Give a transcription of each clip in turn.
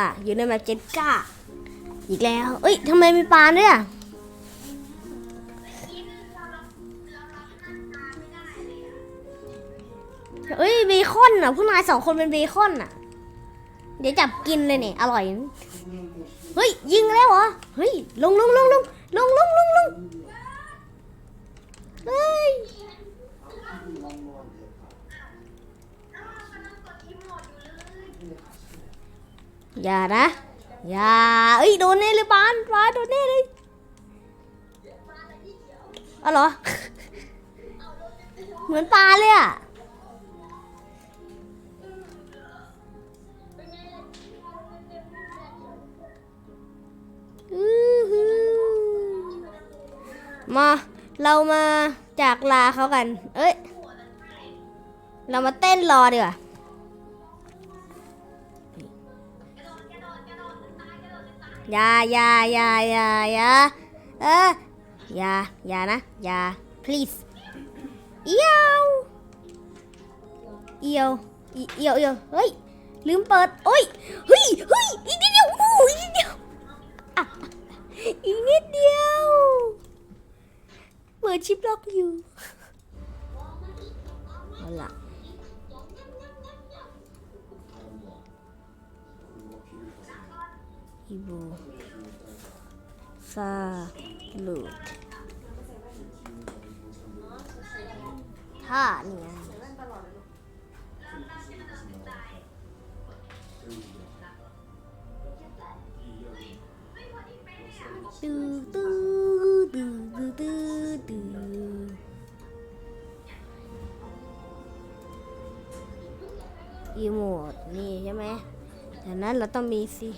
ล่ะอยู่ในแบบเจนก้า อีกแล้ว เอ้ยทำไมมีปลาด้วยอะเอ้ยเบคอนอะพวกนายสองคนเป็นเบคอนอะ เดี๋ยวจับกินเลยเนี่ยอร่อย เฮ้ยยิงแล้วเหรอ เฮ้ยลงลงลงลงลงลงลง อย่านะ อย่าเอ้ยโดนแน่เลยปานปานโดนแน่เลยเอาเหรอ เหมือนปลาเลยอะมา เรามาจากลาเขากัน เอ้ย เรามาเต้นรอดีกว่า อย่าอย่าอย่าอย่าอย่าเอออย่าอย่านะอย่า please เอียวเอียวเอียวเอียวเฮ้ยลืมเปิดโอ้ยเฮ้ยเฮ้ยอีกนิดเดียวโอ้ยอีกนิดเดียวอะอีกนิดเดียวเปิดชิปล็อกอยู่เอาล่ะ อีโบซาลูดท่าเนี่ยดูดูดูดูดูดูอีโมดนี่ใช่ไหมจากนั้นเราต้องมีสิ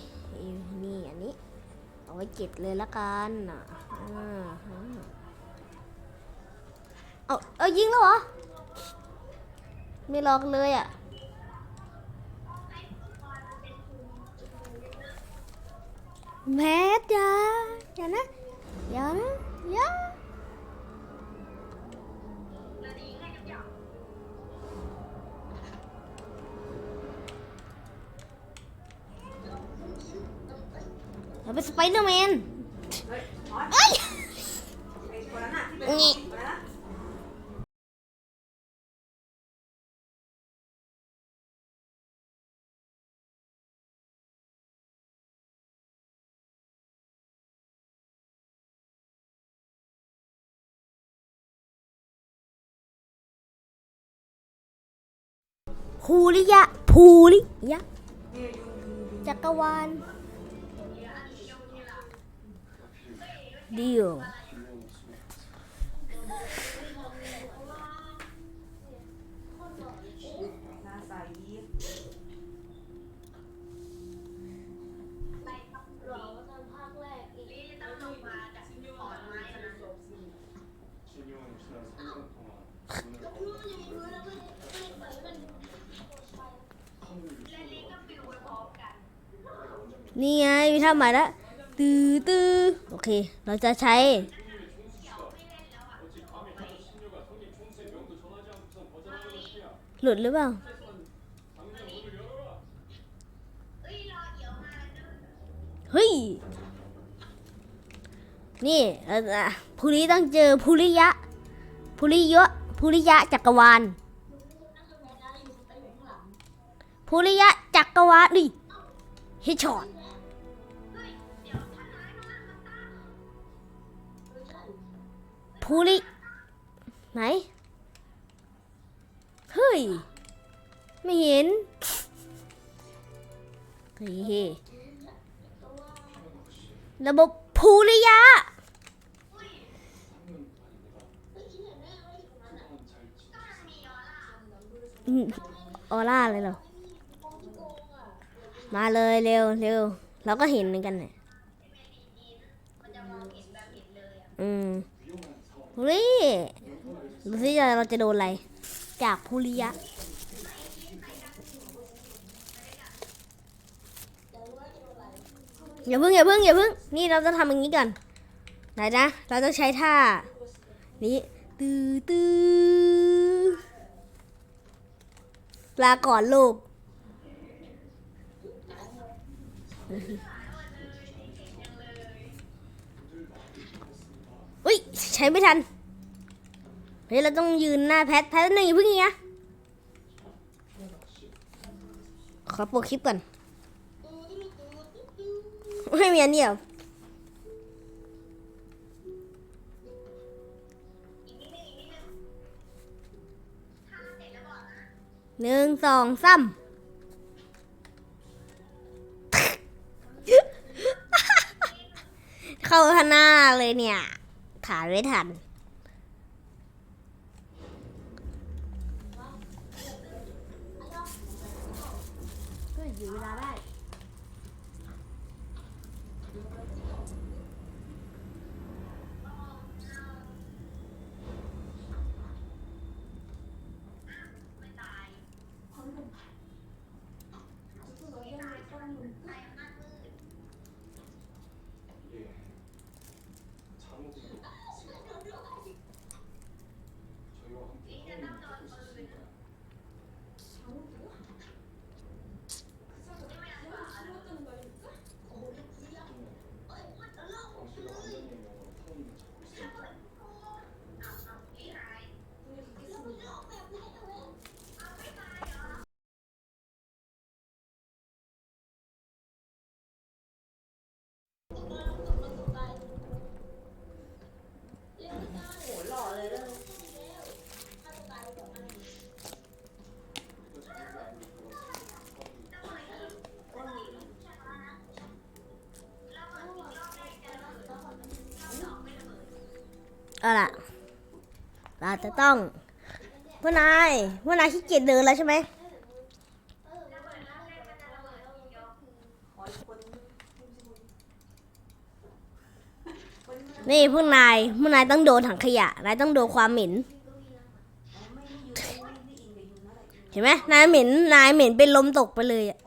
นี่อันนี้ เอาไว้เก็บเลยละกันอะอ่าฮะเอาเอายิงแล้วเหรอ ไม่ลอกเลยอะแม่จ้าอย่านะอย่านะอย่า เราเป็นสไปเดอร์แมนเอ้ยนี่ภูริยะภูริยะจักรวาล deal. Ni ai, mình sao mày đó. Từ từ. โอเค เราจะใช้ หลุดหรือเปล่า เฮ้ย นี่เออภูริต้องเจอภูริยะภูริยะภูริยะจักรวาลภูริยะจักรวาลดิเฮช็อต ภูริ ไหน เฮ้ย ไม่เห็น เฮ้ย ระบบภูริยะอืมออร่าเลยเหรอ มาเลยเร็วเร็วเราก็เห็นเหมือนกันเนี่ยอืม เฮ้ยดูสิเราจะโดนอะไร จากภูริยะอย่าเพิ่งอย่าเพิ่งอย่าเพิ่งนี่เราจะทำอย่างนี้ก่อนไหนนะ เราจะใช้ท่า นี้ตื้อตื้อลาก่อนลูก อุ้ยใช้ไม่ทัน เฮ้ยเราต้องยืนหน้าแพท แพทหนึ่งอย่าเพิ่งอย่างเงี้ยขอโปรคลิปก่อน ไม่มีอันเดียวหนึ่งสองสามเข้าหน้าเลยเนี่ย ขายไม่ทันก็อยู่เวลา เอาล่ะ เราจะต้องผู้นายผู้นายขี้เกียจเดินแล้วใช่ไหมนี่ผู้นายผู้นายต้องโดนถังขยะ นายต้องโดนความเหม็น เห็นไหมนายเหม็น นายเหม็นเป็นลมตกไปเลยอะ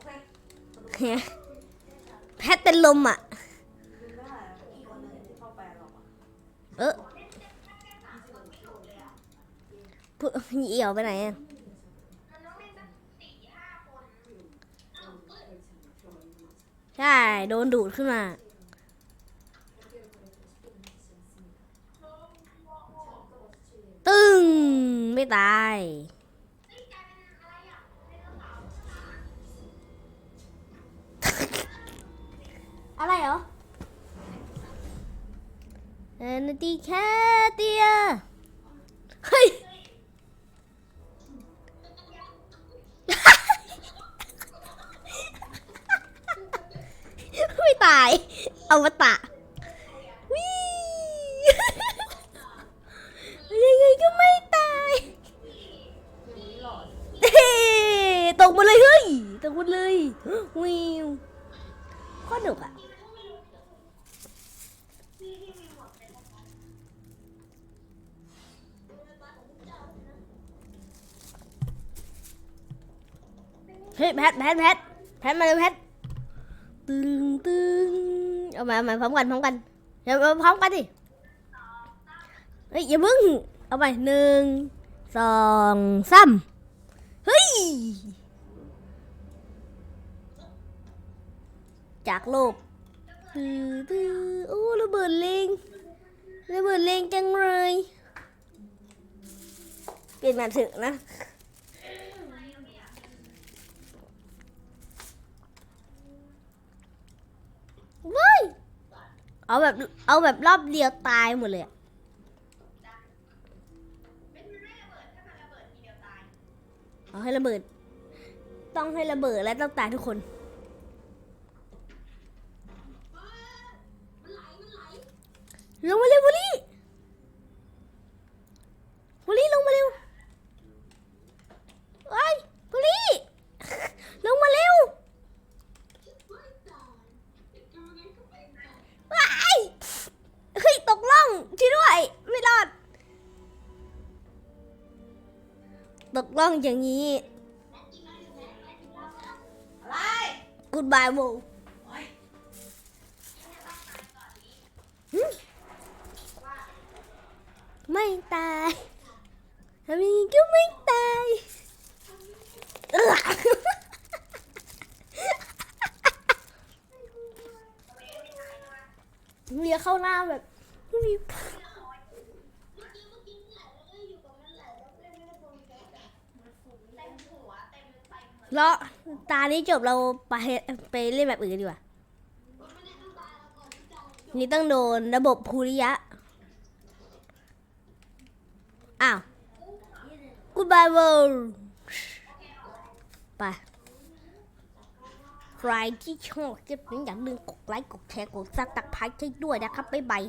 แพทเป็นลมอะ เออพู เอี่ยวไปไหนอะใช่ โดนดูดขึ้นมาตึ้ง ไม่ตาย อะไรเหรอเออตีแค่เตียเฮ้ย อามาตะวิยังไงก็ไม่ตายเฮ้ตกมาเลยเฮ้ยตกมาเลยวิวโคตรหนุกอะเฮ้ยแพทแพทแพทแพทมาเลยแพทตึงตึง เอามาเอามาพร้อมกันพร้อมกันเดี๋ยวเอาพร้อมกันดิเฮ้ยอย่ามึงเอาไปหนึ่งสองสามเฮ้ยจากโลกตื้อตื้อโอ้ระเบิดเลงระเบิดเลงจังเลย เปลี่ยนมาเถอะนะ เว้ย เอาแบบเอาแบบรอบเดียวตายหมดเลยเอาให้ระเบิด ต้องให้ระเบิดและต้องตายทุกคนลงมา ตกล่องอย่างนี้อะไรกูดบายโมไม่ตายทำยังไงก็ไม่ตายเออเลียเข้าหน้าแบบ แล้วตานี้จบเราไปไปเล่นแบบอื่นดีกว่า นี่ต้องโดนระบบภูริยะ อ้าว goodbye world ไปใครที่ชอบคลิปนี้อย่าลืมกดไลค์ กดแชร์ กดซับสไครต์ให้ด้วยนะครับ บ๊ายบาย